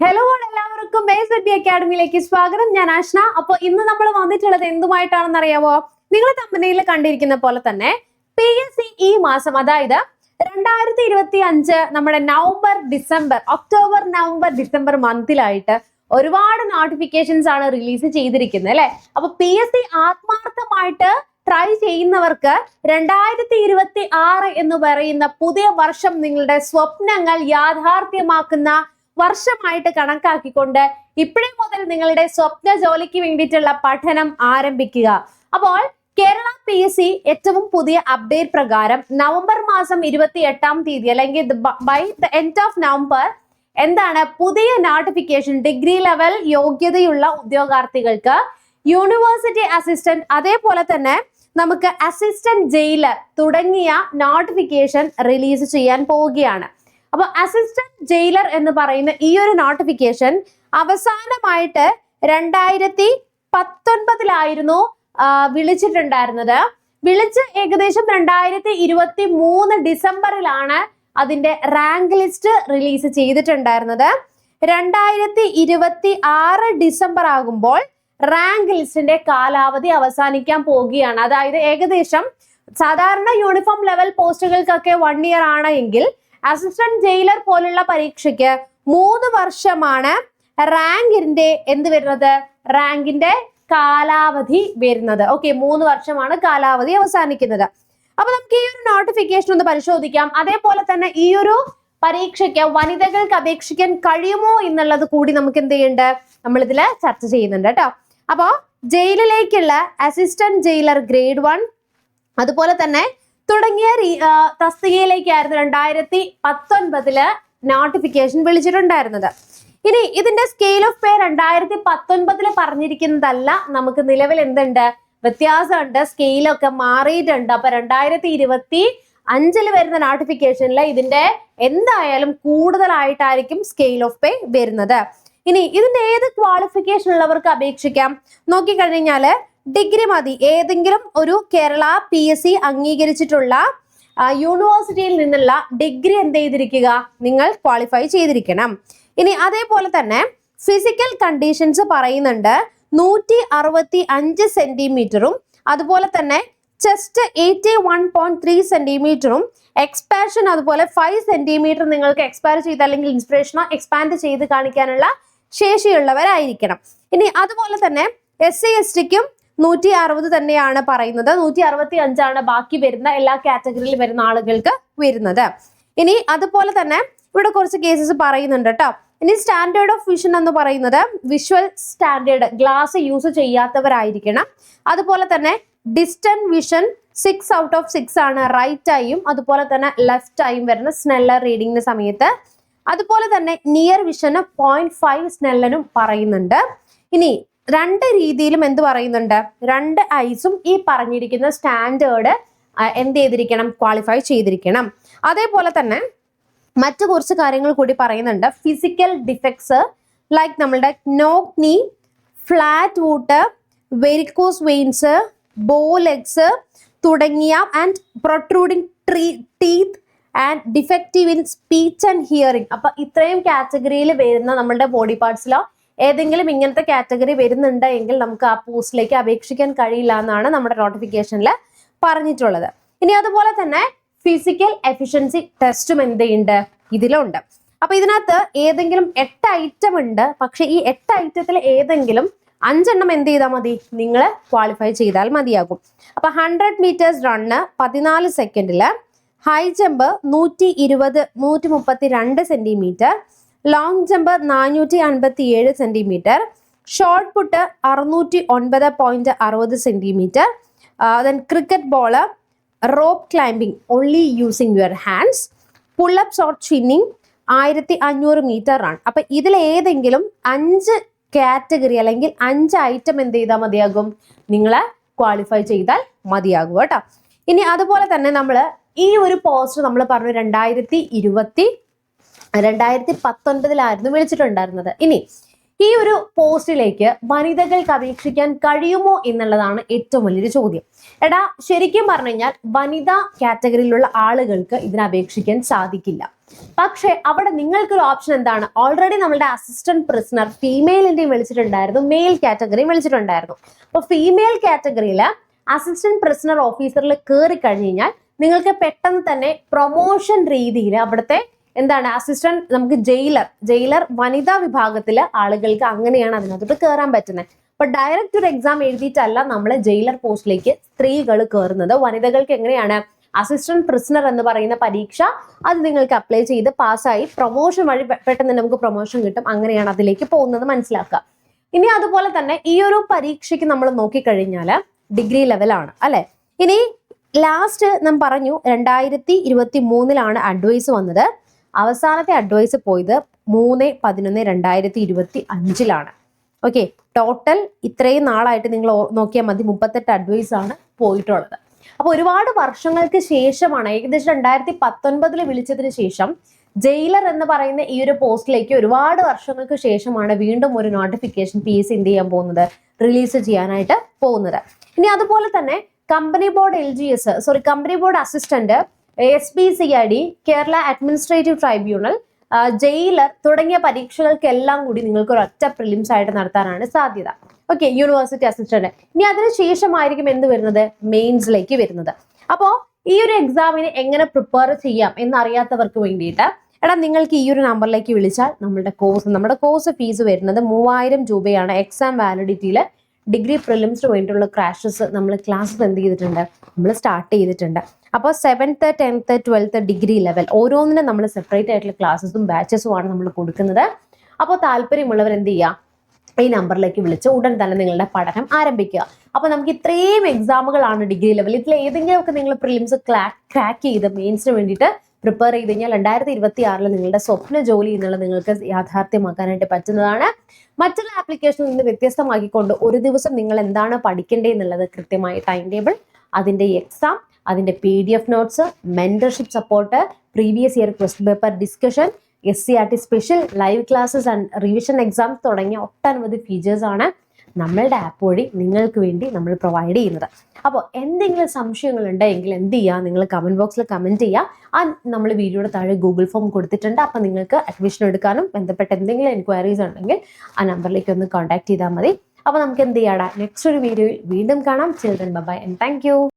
Hello എല്ലാവർക്കും base D അക്കാഡമിയിലേക്ക് സ്വാഗതം. ഞാൻ ആഷ്ന. അപ്പോൾ ഇന്ന് നമ്മൾ വന്നിട്ടുള്ളത് എന്തുമായിട്ടാണെന്ന് അറിയാമോ നിങ്ങൾ കമ്പനിയിൽ കണ്ടിരിക്കുന്ന പോലെ തന്നെ പി എസ് സി ഈ മാസം അതായത് രണ്ടായിരത്തി ഇരുപത്തി അഞ്ച് നമ്മുടെ November December October November December മന്തിലായിട്ട് ഒരുപാട് നോട്ടിഫിക്കേഷൻസ് ആണ് റിലീസ് ചെയ്തിരിക്കുന്നത് അല്ലെ? അപ്പൊ പി എസ് സി ആത്മാർത്ഥമായിട്ട് ട്രൈ ചെയ്യുന്നവർക്ക് രണ്ടായിരത്തി ഇരുപത്തി ആറ് എന്ന് പറയുന്ന പുതിയ വർഷം നിങ്ങളുടെ സ്വപ്നങ്ങൾ യാഥാർത്ഥ്യമാക്കുന്ന വർഷമായിട്ട് കണക്കാക്കിക്കൊണ്ട് ഇപ്പോഴേ മുതൽ നിങ്ങളുടെ സ്വപ്ന ജോലിക്ക് വേണ്ടിയിട്ടുള്ള പഠനം ആരംഭിക്കുക. അപ്പോൾ കേരള പി എസ് സി ഏറ്റവും പുതിയ അപ്ഡേറ്റ് പ്രകാരം നവംബർ മാസം ഇരുപത്തി എട്ടാം തീയതി അല്ലെങ്കിൽ by the end of November എന്താണ് പുതിയ നോട്ടിഫിക്കേഷൻ ഡിഗ്രി ലെവൽ യോഗ്യതയുള്ള ഉദ്യോഗാർത്ഥികൾക്ക് യൂണിവേഴ്സിറ്റി അസിസ്റ്റന്റ് അതേപോലെ തന്നെ നമുക്ക് അസിസ്റ്റന്റ് ജയിലർ തുടങ്ങിയ നോട്ടിഫിക്കേഷൻ റിലീസ് ചെയ്യാൻ പോവുകയാണ്. അപ്പൊ അസിസ്റ്റന്റ് ജയിലർ എന്ന് പറയുന്ന ഈ ഒരു നോട്ടിഫിക്കേഷൻ അവസാനമായിട്ട് രണ്ടായിരത്തി പത്തൊൻപതിലായിരുന്നു വിളിച്ചിട്ടുണ്ടായിരുന്നത്. വിളിച്ച് ഏകദേശം രണ്ടായിരത്തി ഇരുപത്തി മൂന്ന് ഡിസംബറിലാണ് അതിന്റെ റാങ്ക് ലിസ്റ്റ് റിലീസ് ചെയ്തിട്ടുണ്ടായിരുന്നത്. രണ്ടായിരത്തി ഇരുപത്തി ആറ് ഡിസംബർ ആകുമ്പോൾ റാങ്ക് ലിസ്റ്റിന്റെ കാലാവധി അവസാനിക്കാൻ പോവുകയാണ്. അതായത് ഏകദേശം സാധാരണ യൂണിഫോം ലെവൽ പോസ്റ്റുകൾക്കൊക്കെ വൺ ഇയർ ആണ് എങ്കിൽ അസിസ്റ്റന്റ് ജയിലർ പോലുള്ള പരീക്ഷയ്ക്ക് മൂന്ന് വർഷമാണ് റാങ്കിന്റെ എന്ത് വരുന്നത്? റാങ്കിന്റെ കാലാവധി വരുന്നത്. ഓക്കെ മൂന്ന് വർഷമാണ് കാലാവധി അവസാനിക്കുന്നത്. അപ്പൊ നമുക്ക് ഈ ഒരു നോട്ടിഫിക്കേഷൻ ഒന്ന് പരിശോധിക്കാം. അതേപോലെ തന്നെ ഈ ഒരു പരീക്ഷയ്ക്ക് വനിതകൾക്ക് അപേക്ഷിക്കാൻ കഴിയുമോ എന്നുള്ളത് കൂടി നമുക്ക് എന്ത് ചെയ്യുന്നുണ്ട്? നമ്മൾ ഇതിൽ ചർച്ച ചെയ്യുന്നുണ്ട് കേട്ടോ. അപ്പോ ജയിലിലേക്കുള്ള അസിസ്റ്റന്റ് ജയിലർ ഗ്രേഡ് വൺ അതുപോലെ തന്നെ തുടങ്ങിയ തസ്തികയിലേക്കായിരുന്നു രണ്ടായിരത്തി പത്തൊൻപതിൽ നോട്ടിഫിക്കേഷൻ വിളിച്ചിട്ടുണ്ടായിരുന്നത്. ഇനി ഇതിന്റെ സ്കെയിൽ ഓഫ് പേ രണ്ടായിരത്തി പത്തൊൻപതിൽ പറഞ്ഞിരിക്കുന്നതല്ല. നമുക്ക് നിലവിൽ എന്തുണ്ട്? വ്യത്യാസമുണ്ട്. സ്കെയിലൊക്കെ മാറിയിട്ടുണ്ട്. അപ്പൊ രണ്ടായിരത്തി ഇരുപത്തി അഞ്ചിൽ വരുന്ന നോട്ടിഫിക്കേഷനിൽ ഇതിന്റെ എന്തായാലും കൂടുതലായിട്ടായിരിക്കും സ്കെയിൽ ഓഫ് പേ വരുന്നത്. ഇനി ഇതിന്റെ ഏത് ക്വാളിഫിക്കേഷൻ ഉള്ളവർക്ക് അപേക്ഷിക്കാം? നോക്കിക്കഴിഞ്ഞാൽ ഡിഗ്രി മതി. ഏതെങ്കിലും ഒരു കേരള പി എസ് സി അംഗീകരിച്ചിട്ടുള്ള യൂണിവേഴ്സിറ്റിയിൽ നിന്നുള്ള ഡിഗ്രി എന്ത് ചെയ്തിരിക്കുക? നിങ്ങൾ ക്വാളിഫൈ ചെയ്തിരിക്കണം. ഇനി അതേപോലെ തന്നെ ഫിസിക്കൽ കണ്ടീഷൻസ് പറയുന്നുണ്ട്. നൂറ്റി അറുപത്തി അഞ്ച് സെന്റിമീറ്ററും അതുപോലെ തന്നെ chest eighty one point three സെന്റിമീറ്ററും expansion അതുപോലെ ഫൈവ് സെന്റിമീറ്റർ നിങ്ങൾക്ക് എക്സ്പയർ ചെയ്ത് അല്ലെങ്കിൽ ഇൻസ്പിറേഷനോ എക്സ്പാൻഡ് ചെയ്ത് കാണിക്കാനുള്ള ശേഷിയുള്ളവരായിരിക്കണം. ഇനി അതുപോലെ തന്നെ എസ് സി എസ് ടിക്കും നൂറ്റി അറുപത് തന്നെയാണ് പറയുന്നത്. നൂറ്റി അറുപത്തി അഞ്ചാണ് ബാക്കി വരുന്ന എല്ലാ കാറ്റഗറിയിൽ വരുന്ന ആളുകൾക്ക് വരുന്നത്. ഇനി അതുപോലെ തന്നെ ഇവിടെ കുറച്ച് കേസസ് പറയുന്നുണ്ട് കേട്ടോ ഇനി സ്റ്റാൻഡേർഡ് ഓഫ് വിഷൻ എന്ന് പറയുന്നത് വിഷ്വൽ സ്റ്റാൻഡേർഡ് ഗ്ലാസ് യൂസ് ചെയ്യാത്തവരായിരിക്കണം. അതുപോലെ തന്നെ distant vision six out of six ആണ്. റൈറ്റ് ആയും അതുപോലെ തന്നെ ലെഫ്റ്റ് ആയും വരുന്ന സ്നെല്ലർ റീഡിങ്ങിന്റെ സമയത്ത്. അതുപോലെ തന്നെ നിയർ വിഷന് പോയിന്റ് ഫൈവ് സ്നെല്ലനും പറയുന്നുണ്ട്. ഇനി രണ്ട് രീതിയിലും എന്ത് പറയുന്നുണ്ട്? രണ്ട് ഐസും ഈ പറഞ്ഞിരിക്കുന്ന സ്റ്റാൻഡേർഡ് എന്ത് ചെയ്തിരിക്കണം? ക്വാളിഫൈ ചെയ്തിരിക്കണം. അതേപോലെ തന്നെ മറ്റു കുറച്ച് കാര്യങ്ങൾ കൂടി പറയുന്നുണ്ട്. ഫിസിക്കൽ ഡിഫക്ട്സ് ലൈക്ക് നമ്മളുടെ knock knee flat foot varicose veins bow legs തുടങ്ങിയ and protruding tree teeth and defective in speech and hearing അപ്പൊ ഇത്രയും കാറ്റഗറിയിൽ വരുന്ന നമ്മളുടെ ബോഡി പാർട്സിലോ ഏതെങ്കിലും ഇങ്ങനത്തെ കാറ്റഗറി വരുന്നുണ്ട് എങ്കിൽ നമുക്ക് ആ പോസ്റ്റിലേക്ക് അപേക്ഷിക്കാൻ കഴിയില്ല എന്നാണ് നമ്മുടെ നോട്ടിഫിക്കേഷനിൽ പറഞ്ഞിട്ടുള്ളത്. ഇനി അതുപോലെ തന്നെ ഫിസിക്കൽ എഫിഷ്യൻസി ടെസ്റ്റും എന്ത് ഉണ്ട് ഇതിലുണ്ട്. അപ്പൊ ഇതിനകത്ത് ഏതെങ്കിലും എട്ട് ഐറ്റം ഉണ്ട്. പക്ഷെ ഈ എട്ട് ഐറ്റത്തിൽ ഏതെങ്കിലും അഞ്ചെണ്ണം എന്ത് ചെയ്താൽ മതി? നിങ്ങൾ ക്വാളിഫൈ ചെയ്താൽ മതിയാകും. അപ്പൊ ഹൺഡ്രഡ് മീറ്റേഴ്സ് റണ്ണ് പതിനാല് സെക്കൻഡിൽ ഹൈ ജമ്പ് നൂറ്റി ഇരുപത് നൂറ്റി മുപ്പത്തി രണ്ട് സെന്റിമീറ്റർ ലോങ് ജമ്പ് നാനൂറ്റി അൻപത്തി ഏഴ് സെന്റിമീറ്റർ ഷോർട്ട് പുട്ട് അറുന്നൂറ്റി ഒൻപത് പോയിന്റ് അറുപത് centimetre then cricket ball rope climbing only using your hands pull up short swimming ആയിരത്തി അഞ്ഞൂറ് മീറ്റർ ആണ് അപ്പൊ ഇതിൽ ഏതെങ്കിലും അഞ്ച് കാറ്റഗറി അല്ലെങ്കിൽ അഞ്ച് ഐറ്റം എന്ത് ചെയ്താൽ മതിയാകും? നിങ്ങൾ ക്വാളിഫൈ ചെയ്താൽ മതിയാകും കേട്ടോ. ഇനി അതുപോലെ തന്നെ നമ്മൾ ഈ ഒരു പോസ്റ്റ് നമ്മൾ പറഞ്ഞു രണ്ടായിരത്തി ഇരുപത്തി രണ്ടായിരത്തി പത്തൊൻപതിലായിരുന്നു വിളിച്ചിട്ടുണ്ടായിരുന്നത്. ഇനി ഈ ഒരു പോസ്റ്റിലേക്ക് വനിതകൾക്ക് അപേക്ഷിക്കാൻ കഴിയുമോ എന്നുള്ളതാണ് ഏറ്റവും വലിയൊരു ചോദ്യം. എടാ ശരിക്കും പറഞ്ഞു കഴിഞ്ഞാൽ വനിതാ കാറ്റഗറിയിലുള്ള ആളുകൾക്ക് ഇതിന് അപേക്ഷിക്കാൻ സാധിക്കില്ല. പക്ഷേ അവിടെ നിങ്ങൾക്കൊരു ഓപ്ഷൻ എന്താണ്? ഓൾറെഡി നമ്മുടെ അസിസ്റ്റന്റ് പ്രിസണർ ഫീമെയിലിന്റെയും വിളിച്ചിട്ടുണ്ടായിരുന്നു മെയിൽ കാറ്റഗറിയും വിളിച്ചിട്ടുണ്ടായിരുന്നു. അപ്പൊ ഫീമെയിൽ കാറ്റഗറിയിൽ അസിസ്റ്റന്റ് പ്രിസണർ ഓഫീസറിൽ കയറി കഴിഞ്ഞു കഴിഞ്ഞാൽ നിങ്ങൾക്ക് പെട്ടെന്ന് തന്നെ പ്രൊമോഷൻ രീതിയിൽ അവിടുത്തെ എന്താണ്? അസിസ്റ്റന്റ് നമുക്ക് ജയിലർ ജയിലർ വനിതാ വിഭാഗത്തിലെ ആളുകൾക്ക് അങ്ങനെയാണ് അതിനകത്തോട്ട് കയറാൻ പറ്റുന്നത്. അപ്പൊ ഡയറക്റ്റ് ഒരു എക്സാം എഴുതിയിട്ടല്ല നമ്മൾ ജയിലർ പോസ്റ്റിലേക്ക് സ്ത്രീകൾ കയറുന്നത് വനിതകൾക്ക് എങ്ങനെയാണ്? അസിസ്റ്റന്റ് പ്രിസണർ എന്ന് പറയുന്ന പരീക്ഷ അത് നിങ്ങൾക്ക് അപ്ലൈ ചെയ്ത് പാസ്സായി പ്രൊമോഷൻ വഴി പെട്ടെന്ന് നമുക്ക് പ്രൊമോഷൻ കിട്ടും. അങ്ങനെയാണ് അതിലേക്ക് പോകുന്നത് മനസ്സിലാക്കുക. ഇനി അതുപോലെ തന്നെ ഈ ഒരു പരീക്ഷയ്ക്ക് നമ്മൾ നോക്കിക്കഴിഞ്ഞാൽ ഡിഗ്രി ലെവലാണ് അല്ലെ? ഇനി ലാസ്റ്റ് നാം പറഞ്ഞു രണ്ടായിരത്തി ഇരുപത്തി മൂന്നിലാണ് അഡ്വൈസ് വന്നത്. അവസാനത്തെ അഡ്വൈസ് പോയത് മൂന്ന് പതിനൊന്ന് രണ്ടായിരത്തി ഇരുപത്തി അഞ്ചിലാണ്. ഓക്കെ ടോട്ടൽ ഇത്രയും നാളായിട്ട് നിങ്ങൾ നോക്കിയാൽ മതി മുപ്പത്തെട്ട് അഡ്വൈസ് ആണ് പോയിട്ടുള്ളത്. അപ്പൊ ഒരുപാട് വർഷങ്ങൾക്ക് ശേഷമാണ് ഏകദേശം രണ്ടായിരത്തി പത്തൊൻപതിൽ വിളിച്ചതിന് ശേഷം ജയിലർ എന്ന് പറയുന്ന ഈ ഒരു പോസ്റ്റിലേക്ക് ഒരുപാട് വർഷങ്ങൾക്ക് ശേഷമാണ് വീണ്ടും ഒരു നോട്ടിഫിക്കേഷൻ പി എസ് എന്ത് ചെയ്യാൻ പോകുന്നത്? റിലീസ് ചെയ്യാനായിട്ട് പോകുന്നത്. ഇനി അതുപോലെ തന്നെ company board L sorry company board assistant S P C I D Kerala administrative tribunal jailer തുടങ്ങിയ പരീക്ഷകൾക്കെല്ലാം കൂടി നിങ്ങൾക്ക് ഒരു ഒറ്റ പ്രിലിംസ് ആയിട്ട് നടത്താനാണ് സാധ്യത. ഓക്കെ യൂണിവേഴ്സിറ്റി അസിസ്റ്റന്റ് ഇനി അതിന് ശേഷമായിരിക്കും എന്ത് വരുന്നത്? മെയിൻസിലേക്ക് വരുന്നത്. അപ്പോ ഈ ഒരു എക്സാമിന് എങ്ങനെ പ്രിപ്പയർ ചെയ്യാം എന്നറിയാത്തവർക്ക് വേണ്ടിയിട്ട് എടാ നിങ്ങൾക്ക് ഈ ഒരു നമ്പറിലേക്ക് വിളിച്ചാൽ നമ്മുടെ കോഴ്സ് നമ്മുടെ കോഴ്സ് ഫീസ് വരുന്നത് മൂവായിരം രൂപയാണ്. എക്സാം വാലിഡിറ്റിയിൽ ഡിഗ്രി പ്രിലിംസിന് വേണ്ടിയിട്ടുള്ള ക്രാഷസ് നമ്മൾ ക്ലാസ്സസ് എന്ത് ചെയ്തിട്ടുണ്ട്? നമ്മൾ സ്റ്റാർട്ട് ചെയ്തിട്ടുണ്ട്. അപ്പോൾ seventh tenth twelfth degree level ഓരോന്നിനും നമ്മൾ സെപ്പറേറ്റ് ആയിട്ടുള്ള ക്ലാസ്സസും ബാച്ചസും ആണ് നമ്മൾ കൊടുക്കുന്നത്. അപ്പോൾ താല്പര്യമുള്ളവർ എന്ത് ചെയ്യുക ഈ നമ്പറിലേക്ക് വിളിച്ച് ഉടൻ തന്നെ നിങ്ങളുടെ പഠനം ആരംഭിക്കുക. അപ്പോൾ നമുക്ക് ഇത്രയും എക്സാമുകളാണ് ഡിഗ്രി ലെവൽ ഇതിൽ ഏതെങ്കിലുമൊക്കെ നിങ്ങൾ പ്രിലിംസ് ക്രാക്ക് ചെയ്ത് മെയിൻസിന് വേണ്ടിയിട്ട് പ്രിപ്പയർ ചെയ്ത് കഴിഞ്ഞാൽ രണ്ടായിരത്തി ഇരുപത്തി ആറിൽ നിങ്ങളുടെ സ്വപ്ന ജോലി എന്നുള്ളത് നിങ്ങൾക്ക് യാഥാർത്ഥ്യമാക്കാനായിട്ട് പറ്റുന്നതാണ്. മറ്റുള്ള ആപ്ലിക്കേഷനിൽ നിന്ന് വ്യത്യസ്തമാക്കിക്കൊണ്ട് ഒരു ദിവസം നിങ്ങൾ എന്താണ് പഠിക്കേണ്ടത് എന്നുള്ളത് കൃത്യമായ ടൈം ടേബിൾ അതിന്റെ എക്സാം അതിന്റെ P D F notes mentorship support previous year question paper discussion S C R T special live classes and revision exams തുടങ്ങിയ ഒട്ടനവധി ഫീച്ചേഴ്സ് ആണ് നമ്മളുടെ ആപ്പ് വഴി നിങ്ങൾക്ക് വേണ്ടി നമ്മൾ പ്രൊവൈഡ് ചെയ്യുന്നത്. അപ്പോൾ എന്തെങ്കിലും സംശയങ്ങൾ ഉണ്ടെങ്കിൽ എന്ത് ചെയ്യുക നിങ്ങൾ കമന്റ് ബോക്സിൽ കമന്റ് ചെയ്യുക ആ നമ്മൾ വീഡിയോയുടെ താഴെ ഗൂഗിൾ ഫോം കൊടുത്തിട്ടുണ്ട്. അപ്പോൾ നിങ്ങൾക്ക് അഡ്മിഷൻ എടുക്കാനും ബന്ധപ്പെട്ട എന്തെങ്കിലും എൻക്വയറീസ് ഉണ്ടെങ്കിൽ ആ നമ്പറിലേക്ക് ഒന്ന് കോൺടാക്ട് ചെയ്താൽ മതി. അപ്പോൾ നമുക്ക് എന്ത് ചെയ്യാടാ? നെക്സ്റ്റ് ഒരു വീഡിയോയിൽ വീണ്ടും കാണാം. Children by and thank